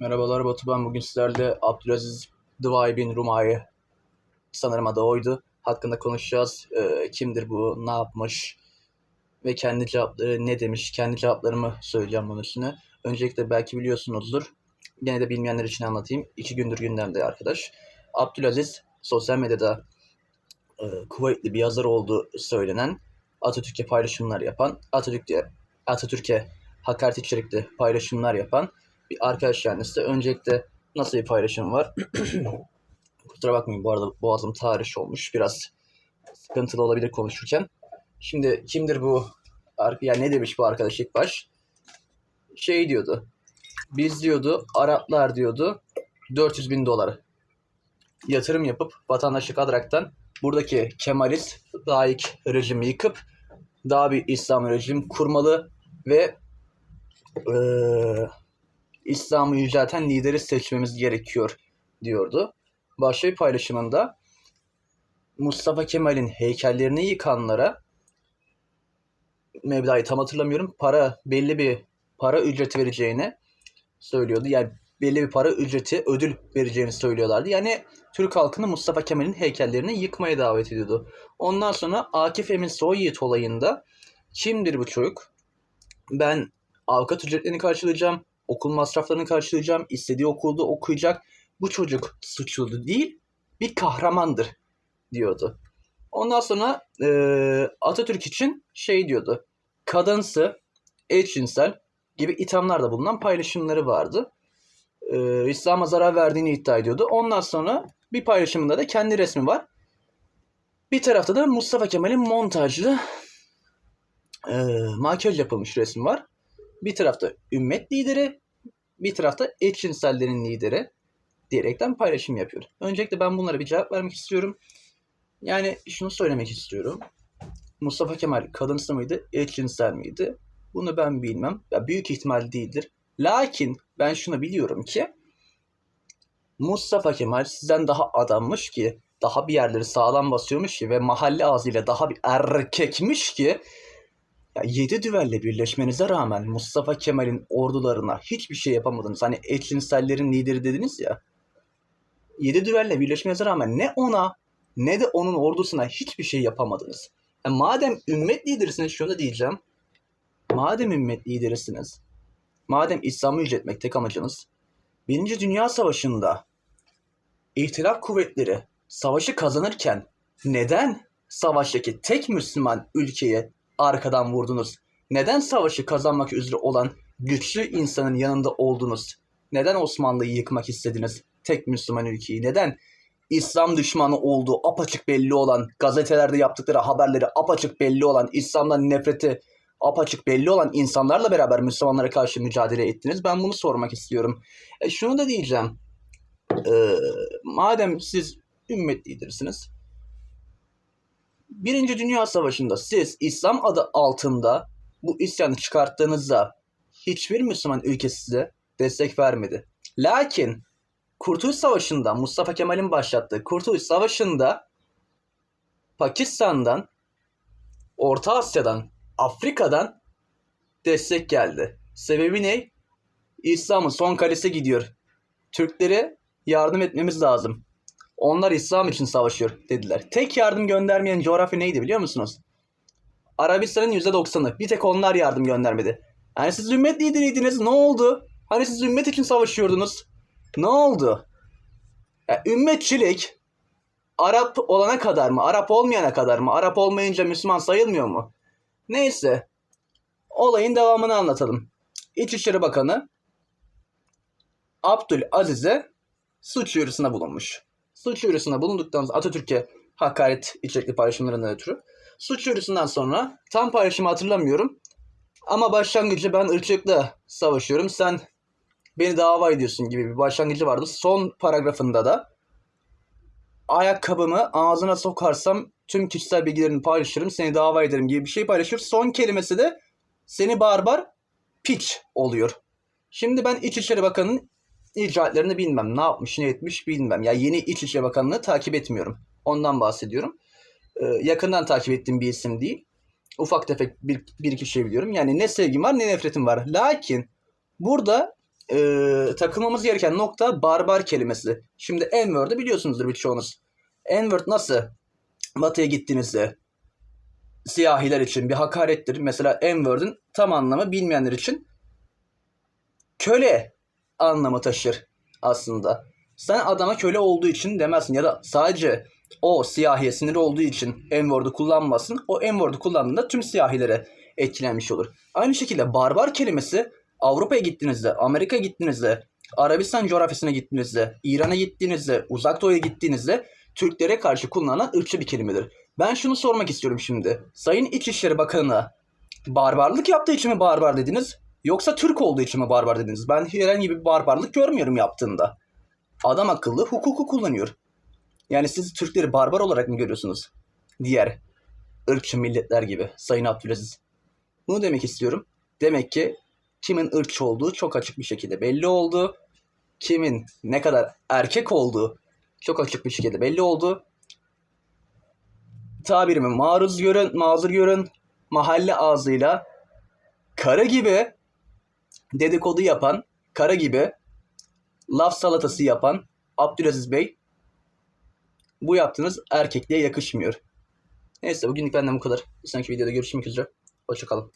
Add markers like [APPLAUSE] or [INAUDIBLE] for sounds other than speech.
Merhabalar Batu ben bugün sizlerle Abdülaziz Dıvay bin Rumay sanırım adı oydu. Hakkında konuşacağız. Ee, kimdir bu, ne yapmış ve kendi cevapları ne demiş, kendi cevaplarımı söyleyeceğim bunun üstüne. Öncelikle belki biliyorsunuzdur. Gene de bilmeyenler için anlatayım. İki gündür gündemde arkadaş. Abdülaziz sosyal medyada e, kuvvetli bir yazar olduğu söylenen Atatürk'e paylaşımlar yapan, Atatürk'e Atatürk'e hakaret içerikli paylaşımlar yapan bir arkadaş kendisi. Öncelikle nasıl bir paylaşım var? [CLEARS THROAT] Kusura bakmayın bu arada boğazım tahriş olmuş. Biraz sıkıntılı olabilir konuşurken. Şimdi kimdir bu? ar- Ya ne demiş bu arkadaş ilk baş? Şey diyordu. Biz diyordu Araplar diyordu 400 bin dolar yatırım yapıp vatandaşlık alaraktan buradaki Kemalist laik rejimi yıkıp daha bir İslam rejim kurmalı ve eee İslam'ı yücelten lideri seçmemiz gerekiyor diyordu. Başka bir paylaşımında Mustafa Kemal'in heykellerini yıkanlara meblağı tam hatırlamıyorum para belli bir para ücreti vereceğini söylüyordu. Yani belli bir para ücreti ödül vereceğini söylüyorlardı. Yani Türk halkını Mustafa Kemal'in heykellerini yıkmaya davet ediyordu. Ondan sonra Akif Emin Soyyiğit olayında kimdir bu çocuk? Ben avukat ücretlerini karşılayacağım okul masraflarını karşılayacağım, istediği okulda okuyacak. Bu çocuk suçlu değil, bir kahramandır diyordu. Ondan sonra eee, Atatürk için şey diyordu. Kadınsı, eşcinsel gibi ithamlarda bulunan paylaşımları vardı. Eee, İslam'a zarar verdiğini iddia ediyordu. Ondan sonra bir paylaşımında da kendi resmi var. Bir tarafta da Mustafa Kemal'in montajlı eee makyaj yapılmış resmi var. Bir tarafta ümmet lideri, bir tarafta eşcinsellerin lideri diyerekten paylaşım yapıyor. Öncelikle ben bunlara bir cevap vermek istiyorum. Yani şunu söylemek istiyorum. Mustafa Kemal kadınsı mıydı, eşcinsel miydi? Bunu ben bilmem. Ya büyük ihtimal değildir. Lakin ben şunu biliyorum ki Mustafa Kemal sizden daha adammış ki, daha bir yerleri sağlam basıyormuş ki ve mahalle ağzıyla daha bir erkekmiş ki ya yedi düvelle birleşmenize rağmen Mustafa Kemal'in ordularına hiçbir şey yapamadınız. Hani eşcinsellerin lideri dediniz ya. Yedi düvelle birleşmenize rağmen ne ona ne de onun ordusuna hiçbir şey yapamadınız. Ya madem ümmet liderisiniz şunu diyeceğim. Madem ümmet liderisiniz, madem İslam'ı yüceltmek tek amacınız, Birinci Dünya Savaşı'nda İhtilaf kuvvetleri savaşı kazanırken neden savaştaki tek Müslüman ülkeye arkadan vurdunuz? Neden savaşı kazanmak üzere olan güçlü insanın yanında oldunuz? Neden Osmanlı'yı yıkmak istediniz? Tek Müslüman ülkeyi. Neden? İslam düşmanı olduğu apaçık belli olan, gazetelerde yaptıkları haberleri apaçık belli olan, İslam'dan nefreti apaçık belli olan insanlarla beraber Müslümanlara karşı mücadele ettiniz. Ben bunu sormak istiyorum. E şunu da diyeceğim. Ee, madem siz ümmet lidersiniz, Birinci Dünya Savaşı'nda siz İslam adı altında bu isyanı çıkarttığınızda hiçbir Müslüman ülke size destek vermedi. Lakin Kurtuluş Savaşı'nda Mustafa Kemal'in başlattığı Kurtuluş Savaşı'nda Pakistan'dan, Orta Asya'dan, Afrika'dan destek geldi. Sebebi ne? İslam'ın son kalesi gidiyor. Türklere yardım etmemiz lazım. Onlar İslam için savaşıyor dediler. Tek yardım göndermeyen coğrafya neydi biliyor musunuz? Arabistan'ın %90'ı. Bir tek onlar yardım göndermedi. Yani siz ümmet lideriydiniz. Ne oldu? Hani siz ümmet için savaşıyordunuz. Ne oldu? Ya, ümmetçilik Arap olana kadar mı? Arap olmayana kadar mı? Arap olmayınca Müslüman sayılmıyor mu? Neyse. Olayın devamını anlatalım. İçişleri Bakanı Abdülaziz'e suç duyurusunda bulunmuş. Suç duyurusunda bulunduktan sonra Atatürk'e hakaret içerikli paylaşımlarından ötürü. Suç duyurusundan sonra tam paylaşımı hatırlamıyorum. Ama başlangıcı ben ırkçılıkla savaşıyorum. Sen beni dava ediyorsun gibi bir başlangıcı vardı. Son paragrafında da ayakkabımı ağzına sokarsam tüm kişisel bilgilerini paylaşırım. Seni dava ederim gibi bir şey paylaşır. Son kelimesi de seni barbar piç oluyor. Şimdi ben İçişleri Bakanı'nın icraatlerini bilmem. Ne yapmış ne etmiş bilmem. Ya yeni İçişleri Bakanı'nı takip etmiyorum. Ondan bahsediyorum. Ee, yakından takip ettiğim bir isim değil. Ufak tefek bir, bir iki şey biliyorum. Yani ne sevgim var ne nefretim var. Lakin burada e, takılmamız gereken nokta barbar kelimesi. Şimdi N-word'ı biliyorsunuzdur birçoğunuz. N-word nasıl batıya gittiğinizde siyahiler için bir hakarettir. Mesela N-word'ün tam anlamı bilmeyenler için köle anlamı taşır aslında. Sen adama köle olduğu için demezsin ya da sadece o siyahiye sinir olduğu için N-word'u kullanmasın. O N-word'u kullandığında tüm siyahilere etkilenmiş olur. Aynı şekilde barbar kelimesi Avrupa'ya gittiğinizde, Amerika'ya gittiğinizde, Arabistan coğrafyasına gittiğinizde, İran'a gittiğinizde, Uzak Doğu'ya gittiğinizde Türklere karşı kullanılan ırkçı bir kelimedir. Ben şunu sormak istiyorum şimdi. Sayın İçişleri Bakanı'na barbarlık yaptığı için mi barbar dediniz? Yoksa Türk olduğu için mi barbar dediniz? Ben herhangi bir barbarlık görmüyorum yaptığında. Adam akıllı hukuku kullanıyor. Yani siz Türkleri barbar olarak mı görüyorsunuz? Diğer ırkçı milletler gibi Sayın Abdülaziz. Bunu demek istiyorum. Demek ki kimin ırkçı olduğu çok açık bir şekilde belli oldu. Kimin ne kadar erkek olduğu çok açık bir şekilde belli oldu. Tabirimi maruz görün, mazur görün. Mahalle ağzıyla kara gibi dedikodu yapan, kara gibi laf salatası yapan Abdülaziz Bey bu yaptığınız erkekliğe yakışmıyor. Neyse bugünlük benden bu kadar. Bir sonraki videoda görüşmek üzere. Hoşçakalın.